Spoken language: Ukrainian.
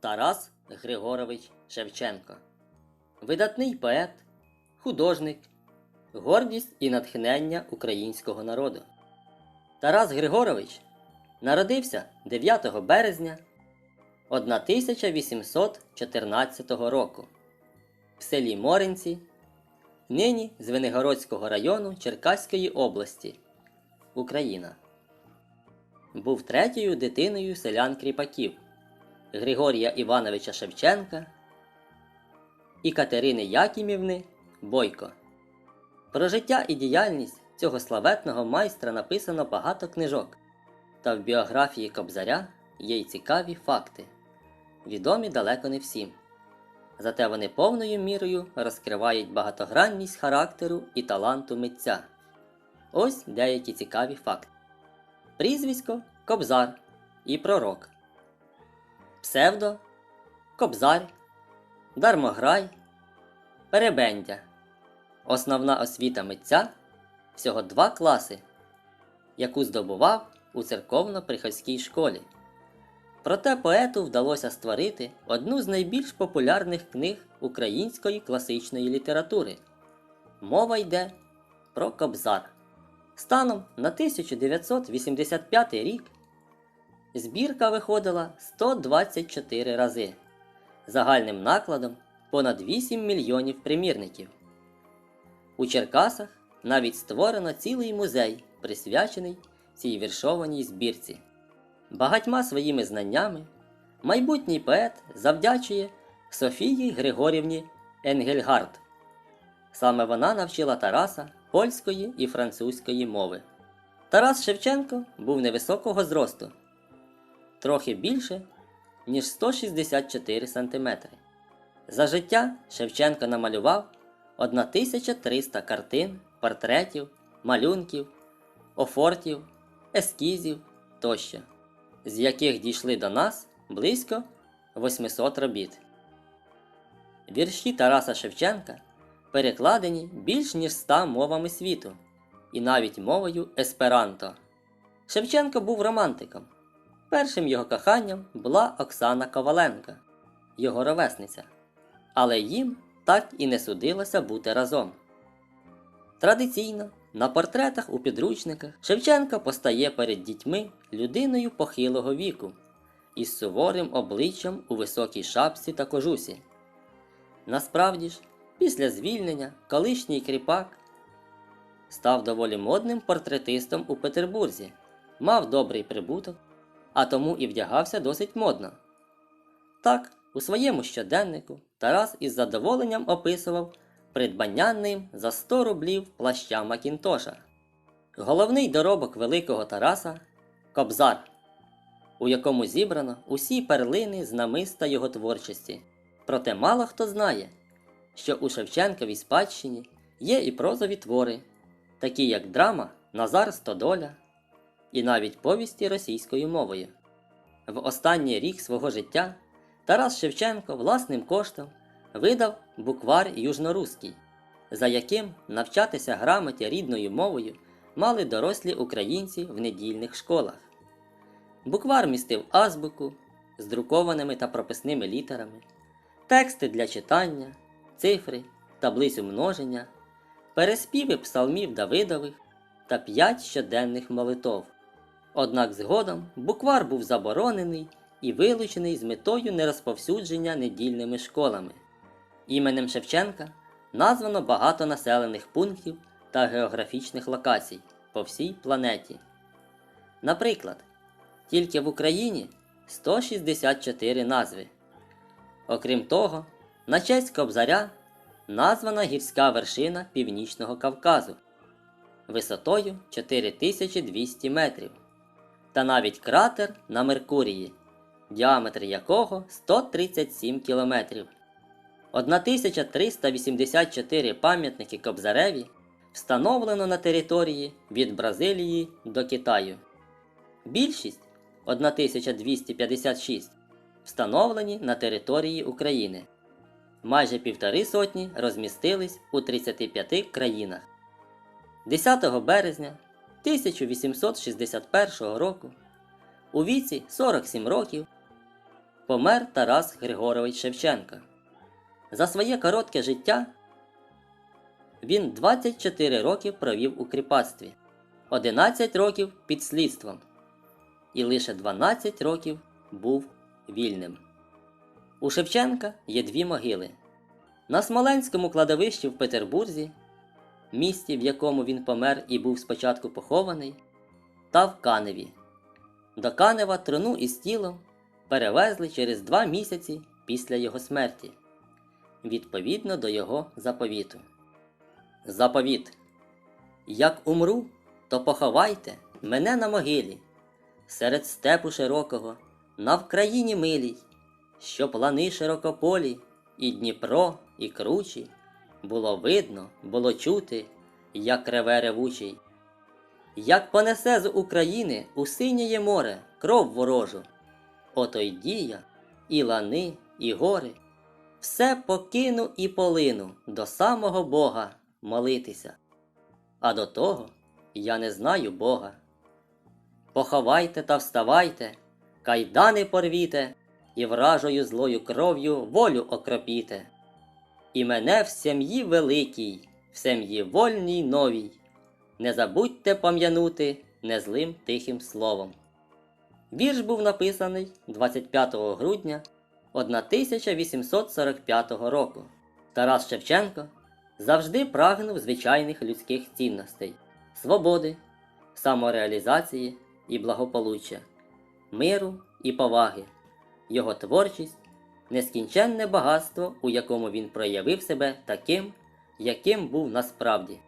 Тарас Григорович Шевченко. Видатний поет, художник, гордість і натхнення українського народу. Тарас Григорович народився 9 березня 1814 року в селі Моринці, нині Звенигородського району Черкаської області, Україна. Був третьою дитиною селян кріпаків Григорія Івановича Шевченка і Катерини Якімівни Бойко. Про життя і діяльність цього славетного майстра написано багато книжок, та в біографії Кобзаря є й цікаві факти, відомі далеко не всім. Зате вони повною мірою розкривають багатогранність характеру і таланту митця. Ось деякі цікаві факти. Прізвисько Кобзар і Пророк. Псевдо Кобзар, Дармограй, Перебендя. Основна освіта митця всього два класи, яку здобував у церковно-приходській школі. Проте поету вдалося створити одну з найбільш популярних книг української класичної літератури. Мова йде про Кобзар. Станом на 1985 рік збірка виходила 124 рази, загальним накладом понад 8 мільйонів примірників. У Черкасах навіть створено цілий музей, присвячений цій віршованій збірці. Багатьма своїми знаннями майбутній поет завдячує Софії Григорівні Енгельгард. Саме вона навчила Тараса польської і французької мови. Тарас Шевченко був невисокого зросту, трохи більше, ніж 164 см. За життя Шевченко намалював 1300 картин, портретів, малюнків, офортів, ескізів тощо, з яких дійшли до нас близько 800 робіт. Вірші Тараса Шевченка перекладені більш ніж 100 мовами світу і навіть мовою есперанто. Шевченко був романтиком. Першим його коханням була Оксана Коваленка, його ровесниця, але їм так і не судилося бути разом. Традиційно на портретах у підручниках Шевченко постає перед дітьми людиною похилого віку із суворим обличчям у високій шапці та кожусі. Насправді ж, після звільнення колишній кріпак став доволі модним портретистом у Петербурзі, мав добрий прибуток, а тому і вдягався досить модно. Так, у своєму щоденнику Тарас із задоволенням описував придбання ним за 100 рублів плаща Макінтоша. Головний доробок великого Тараса Кобзар, у якому зібрано усі перлини з намиста його творчості. Проте мало хто знає, що у Шевченковій спадщині є і прозові твори, такі як драма Назар Стодоля і навіть повісті російською мовою. В останній рік свого життя Тарас Шевченко власним коштом видав буквар Южноруський, за яким навчатися грамоті рідною мовою мали дорослі українці в недільних школах. Буквар містив азбуку з друкованими та прописними літерами, тексти для читання, цифри, таблицю множення, переспіви псалмів Давидових та п'ять щоденних молитов. Однак згодом буквар був заборонений і вилучений з метою нерозповсюдження недільними школами. Іменем Шевченка названо багато населених пунктів та географічних локацій по всій планеті. Наприклад, тільки в Україні 164 назви. Окрім того, на честь Кобзаря названа гірська вершина Північного Кавказу висотою 4200 метрів, та навіть кратер на Меркурії, діаметр якого 137 кілометрів. 1384 пам'ятники Кобзареві встановлено на території від Бразилії до Китаю. Більшість 1256 встановлені на території України. Майже півтори сотні розмістились у 35 країнах. 10 березня 1861 року у віці 47 років помер Тарас Григорович Шевченко. За своє коротке життя він 24 роки провів у кріпацтві, 11 років під слідством і лише 12 років був вільним. У Шевченка є дві могили. На Смоленському кладовищі в Петербурзі, місті, в якому він помер і був спочатку похований, та в Каневі. До Канева труну із тілом перевезли через два місяці після його смерті, відповідно до його заповіту. Заповіт. Як умру, то поховайте мене на могилі, серед степу широкого, на Вкраїні милій, що плани широкополі, і Дніпро, і кручі, було видно, було чути, як реве ревучий. Як понесе з України у синє море кров ворожу, ото й дія, і лани, і гори, все покину і полину до самого Бога молитися. А до того я не знаю Бога. Поховайте та вставайте, кайдани порвіте, і вражою злою кров'ю волю окропіте. І мене в сім'ї великій, в сім'ї вольній новій. Не забудьте пам'янути незлим тихим словом. Вірш був написаний 25 грудня 1845 року. Тарас Шевченко завжди прагнув звичайних людських цінностей, свободи, самореалізації і благополуччя, миру і поваги. Його творчість нескінченне багатство, у якому він проявив себе таким, яким був насправді.